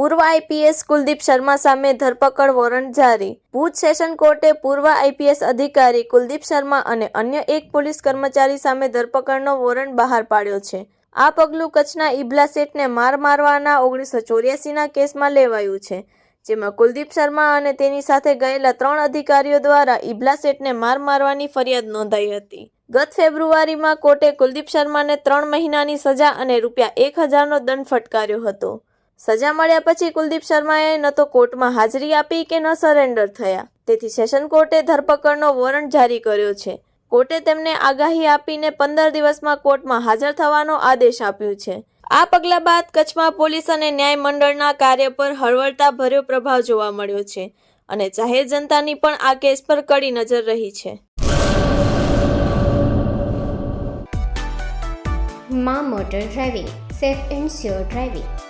પૂર્વ આઈપીએસ કુલદીપ શર્મા સામે ધરપકડ વોરંટ જારી. ભુજ સેશન કોર્ટે પૂર્વ આઈપીએસ અધિકારી કુલદીપ શર્મા અને અન્ય એક પોલીસ કર્મચારી સામે ધરપકડનો વોરંટ બહાર પાડ્યો છે. આ પગલું કચ્છના ઇબલા શેઠને માર મારવાના ઓગણીસો ચોર્યાસીના કેસમાં લેવાયું છે, જેમાં કુલદીપ શર્મા અને તેની સાથે ગયેલા ત્રણ અધિકારીઓ દ્વારા ઇબલા શેઠને માર મારવાની ફરિયાદ નોંધાઈ હતી. ગત ફેબ્રુઆરીમાં કોર્ટે કુલદીપ શર્માને ત્રણ મહિનાની સજા અને રૂપિયા એક હજારનો દંડ ફટકાર્યો હતો. સજા મળ્યા પછી કુલદીપ શર્માએ ન તો કોર્ટમાં હાજરી આપી કે ન સરેન્ડર થયા. તેથી સેશન કોર્ટે ધરપકડનો વોરંટ જારી કર્યો છે. કોર્ટે તેમને આગાહી આપીને પંદર દિવસમાં કોર્ટમાં હાજર થવાનો આદેશ આપ્યો છે. આ પગલા બાદ કચ્છમાં પોલીસ અને ન્યાય મંડળના કાર્ય પર હળવળતા ભર્યો પ્રભાવ જોવા મળ્યો છે અને જાહેર જનતાની પણ આ કેસ પર કડી નજર રહી છે. Maa motor driving, safe and sure driving.